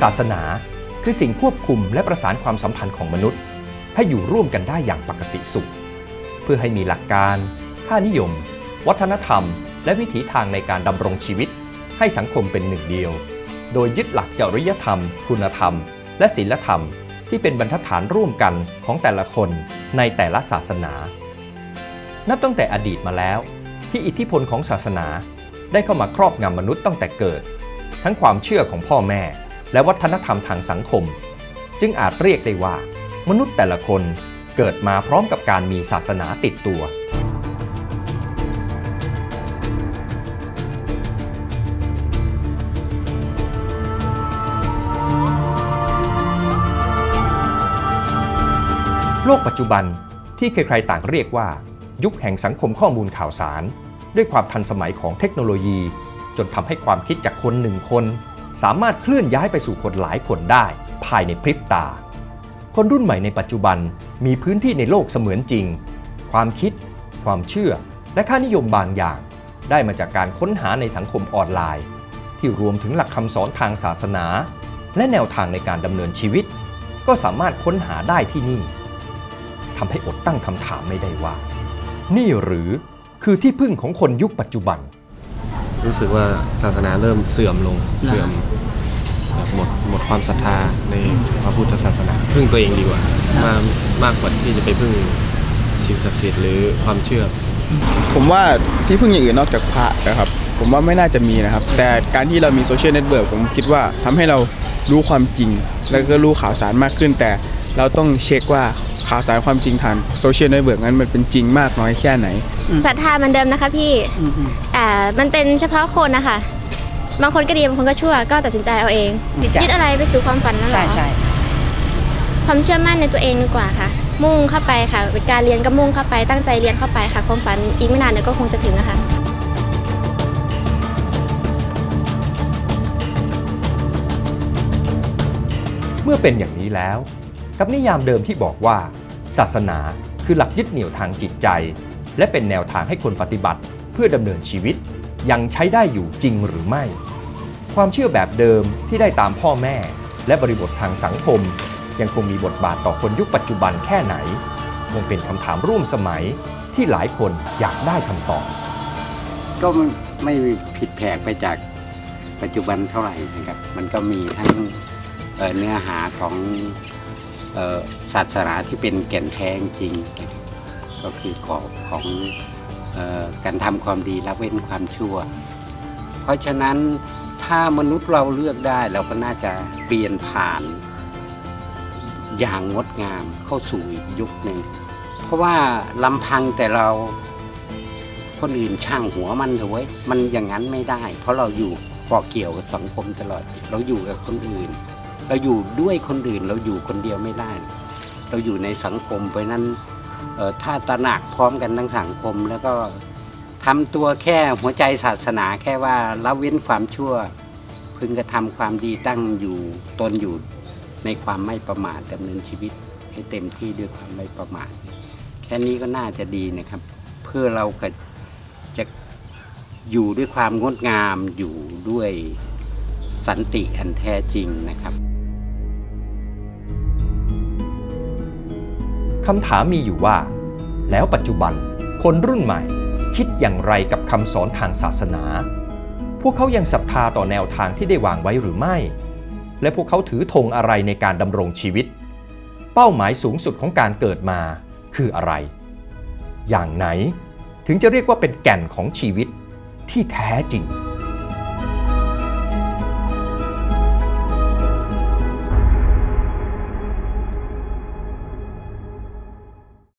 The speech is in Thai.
ศาสนา คือสิ่งควบคุมและประสานความสัมพันธ์ของมนุษย์ ให้อยู่ร่วมกันได้อย่างปกติสุข เพื่อให้มีหลักการ ค่านิยม วัฒนธรรม และวิถีทางในการดำรงชีวิต ให้สังคมเป็นหนึ่งเดียว โดยยึดหลักจริยธรรม คุณธรรม และศีลธรรม ที่เป็นบรรทัดฐานร่วมกันของแต่ละคนในแต่ละศาสนา นับตั้งแต่อดีตมาแล้ว ที่อิทธิพลของศาสนาได้เข้ามาครอบงำมนุษย์ตั้งแต่เกิด ทั้งความเชื่อของพ่อแม่ และวัฒนธรรมทางสังคม จึงอาจเรียกได้ว่า มนุษย์แต่ละคนเกิดมาพร้อมกับการมีศาสนาติดตัว โลกปัจจุบันที่ใครๆต่างเรียกว่า ยุคแห่งสังคมข้อมูลข่าวสาร ด้วยความทันสมัยของเทคโนโลยี จนทำให้ความคิดจากคนหนึ่งคน สามารถเคลื่อนย้ายไปสู่คนหลายคนได้ ภายในพริบตา คนรุ่นใหม่ในปัจจุบันมีพื้นที่ในโลกเสมือนจริง ความคิด ความเชื่อ และค่านิยมบางอย่าง ได้มาจากการค้นหาในสังคมออนไลน์ ที่รวมถึงหลักคำสอนทางศาสนา และแนวทางในการดำเนินชีวิต ก็สามารถค้นหาได้ที่นี่ทำให้อดตั้งคำถามไม่ได้ว่า นี่หรือคือที่พึ่งของคนยุคปัจจุบัน รู้สึกว่าศาสนาเริ่มเสื่อมลงเสื่อมแบบหมดหมดความศรัทธาในพระพุทธศาสนาพึ่งตัวเองดีกว่ามามากกว่าที่จะไปพึ่งสิ่งศักดิ์สิทธิ์หรือความเชื่อ ผมว่าที่พึ่งอย่างอื่นนอกจากพระนะครับ ผมว่าไม่น่าจะมีนะครับ แต่การที่เรามีโซเชียลเน็ตเวิร์กผมคิดว่าทำให้เรารู้ความจริง แล้วก็รู้ข่าวสารมากขึ้น แต่เราต้องเช็คว่า ข่าวสารความจริงทางโซเชียลเน็ตเวิร์กนั้นมันเป็นจริงมากน้อยแค่ไหนศรัทธาเหมือนเดิมนะคะพี่อ่ามันเป็นเฉพาะคนนะคะบางคนก็ดีบางคนก็ชั่วก็ตัดสินใจเอาเองที่จะยึดอะไรไปสู่ความฝันนั่นเหรใช่อใช่ความเชื่อมั่นในตัวเองดีกว่าค่ะ มุ่งเข้าไปค่ะเป็นการเรียนก็มุ่งเข้าไปตั้งใจเรียนเข้าไปค่ะ ความฝันอีกไม่นานเดี๋ยวก็คงจะถึงอะค่ะเมื่อเป็นอย่างนี้แล้ว กับนิยามเดิมที่บอกว่า ศาสนาคือหลักยึดเหนี่ยวทางจิตใจ และเป็นแนวทางให้คนปฏิบัติเพื่อดำเนินชีวิต ยังใช้ได้อยู่จริงหรือไม่ ความเชื่อแบบเดิมที่ได้ตามพ่อแม่ และบริบททางสังคม ยังคงมีบทบาทต่อคนยุคปัจจุบันแค่ไหนคงเป็นคำถามร่วมสมัยที่หลายคนอยากได้คำตอบ ก็ไม่ผิดแผกไปจากปัจจุบันเท่าไหร่นะครับ มันก็มีทั้งเเนื้อหาของ ศาสนาที่เป็นแก่นแท้จริง ก็คือกรอบของออการทำความดีละเว้นความชั่ว เพราะฉะนั้นถ้ามนุษย์เราเลือกได้เราก็น่าจะเปลี่ยนผ่านอย่างงดงามเข้าสู่อีกยุคหนึ่ง เพราะว่าลำพังแต่เราคนอื่นช่างหัวมันเถอะเว้ยมันอย่างนั้นไม่ได้ เพราะเราอยู่เกาะเกี่ยวกับสังคมตลอด เราอยู่กับคนอื่น เราอยู่ด้วยคนอื่นเราอยู่คนเดียวไม่ได้ เราอยู่ในสังคมเพราะนั้นเอ่อถ้าตระหนักพร้อมกันทั้งสังคม แล้วก็ทำตัวแค่หัวใจศาสนาแค่ว่าละเว้นความชั่ว พึงกระทำความดีตั้งอยู่ตนอยู่ในความไม่ประมาทดำเนินชีวิตให้เต็มที่ด้วยความไม่ประมาทแค่นี้ก็น่าจะดีนะครับ เพื่อเราก็จะอยู่ด้วยความงดงามอยู่ด้วยสันติอันแท้จริงนะครับำถามมีอยู่ว่า แล้วปัจจุบันคนรุ่นใหม่คิดอย่างไรกับคำสอนทางศาสนา พวกเขายังศรัทธาต่อแนวทางที่ได้วางไว้หรือไม่ และพวกเขาถือธงอะไรในการดำรงชีวิต เป้าหมายสูงสุดของการเกิดมาคืออะไร อย่างไหนถึงจะเรียกว่าเป็นแก่นของชีวิตที่แท้จริง